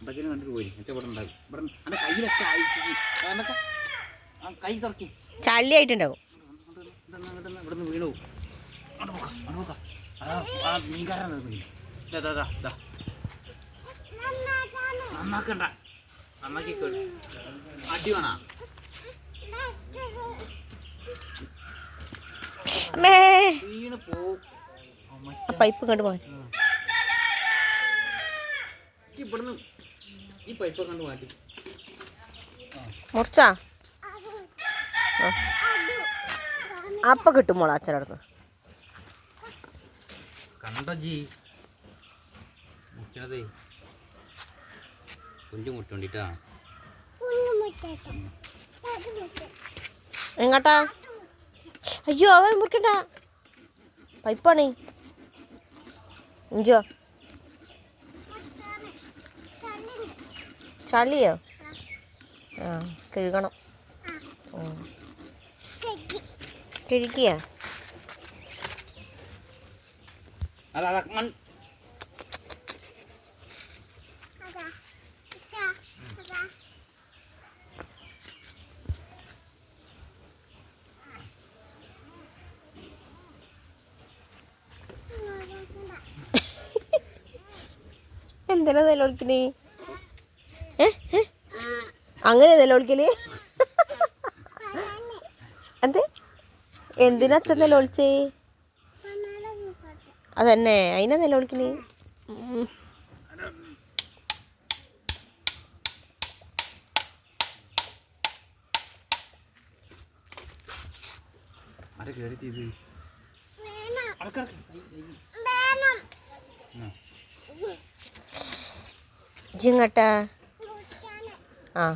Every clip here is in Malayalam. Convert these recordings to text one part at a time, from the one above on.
അമ്പച്ചനെ കണ്ടിട്ട് പോയി? മറ്റേ ഇവിടെ ഉണ്ടാകും ഇവിടെ എന്റെ കയ്യിലൊക്കെ അയച്ചിട്ട് ആ കൈ തുറക്കി. ചള്ളിയായിട്ടുണ്ടാവും ഇവിടെ നിന്ന് വീണു. അങ്ങോട്ട് നോക്കാം അങ്ങോട്ട് നോക്കാം അതാ ആ മീൻകാരൻ മീൻ. ഇതാ ഇതാ ഇതാ നന്നാക്കണ്ട. നന്നാക്കി അടി വേണ? പൈപ്പ് കണ്ടു പോകാൻ ഇവിടുന്ന് ഈ പൈപ്പ് കണ്ട് മാറ്റി. മുറിച്ചാ. അപ്പൊ കിട്ടും മോളെ അച്ഛനടുത്ത് കണ്ട ജി മുട്ടണതേ കുഞ്ഞു മുട്ടോണ്ടിട്ടാ എങ്ങട്ടാ? അയ്യോ അവൻ മുറിക്കണ്ട പൈപ്പാണേ. ഇഞ്ചോ. ചളിയോ? ആ കഴുകണം. കഴുകിയ? എന്തിനാ നിലവിളിക്കൽ ഏ? ഏ? അങ്ങനെ എന്തേ? എന്ത് എന്തിനാ അച്ഛൻ നിലവിളിച്ചേ അതന്നെ അതിനാ നിലവിളിക്കൽ ജിങ്ങട്ടാ ആ.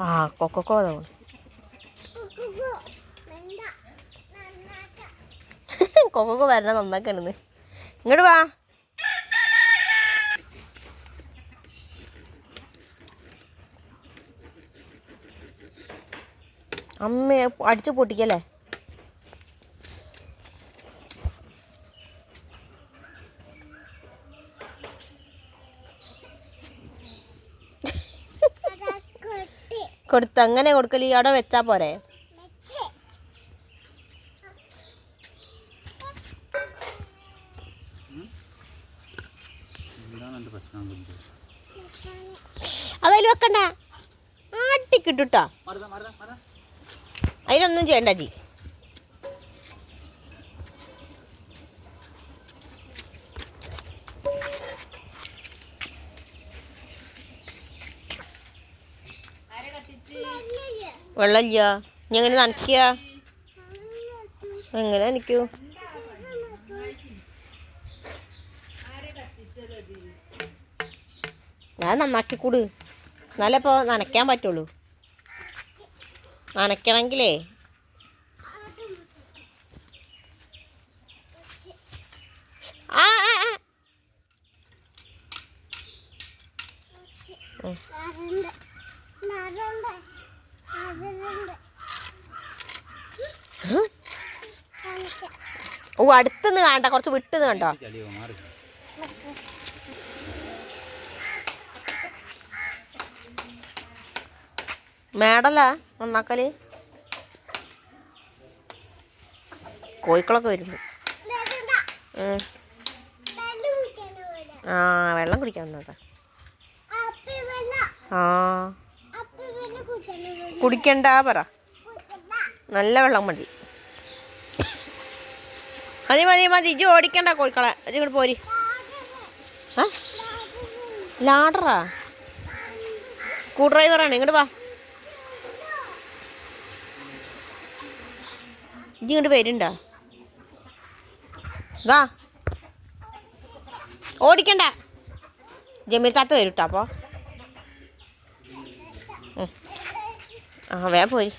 ആ കൊക്കോ തോന്നുന്നു കൊക്കക്കോ വരണ നന്നാക്കണെന്ന് ഇങ്ങോട്ട് വാ. അമ്മ അടിച്ചു പൊട്ടിക്കല്ലേ? കൊടുത്ത് അങ്ങനെ കൊടുക്കൽ അവിടെ വെച്ചാ പോരെ? അതതിൽ വെക്കണ്ട. ആട്ടിക്കിട്ടുട്ടാ അതിനൊന്നും ചെയ്യണ്ട ജി. വെള്ളമില്ല. ഇനി എങ്ങനെ നനയ്ക്കുക? എങ്ങനെ നനയ്ക്കൂ? ഞാൻ നന്നാക്കി കൂട് എന്നാലേ ഇപ്പോൾ നനയ്ക്കാൻ പറ്റുള്ളൂ. നനയ്ക്കണമെങ്കിലേ ആ ഓ അടുത്തുനിന്ന് കാണണ്ട. കുറച്ച് വിട്ടുനിന്ന് കണ്ടോ? ചളിയോ നന്നാക്കൽ. കോഴിക്കളൊക്കെ വരുന്നു ആ വെള്ളം കുടിക്കാൻ ആ. കുടിക്കണ്ട പറ. നല്ല വെള്ളം മതി. മതി മതി മതി. ഇജ്ജ് ഓടിക്കണ്ട കോഴിക്കളെ. ഇങ്ങോട്ട് പോരി. ആ? ലാഡറാ? സ്ക്രൂ ഡ്രൈവറാണ്. ഇങ്ങോട്ട് വാ. ഇജ്ജ് ഇങ്ങോട്ട് വരുന്നുണ്ടോ? വാ. ഓടിക്കണ്ട. ജമീൽ താത്ത വരും കേട്ടോ അപ്പോൾ ആ വേ പോരി.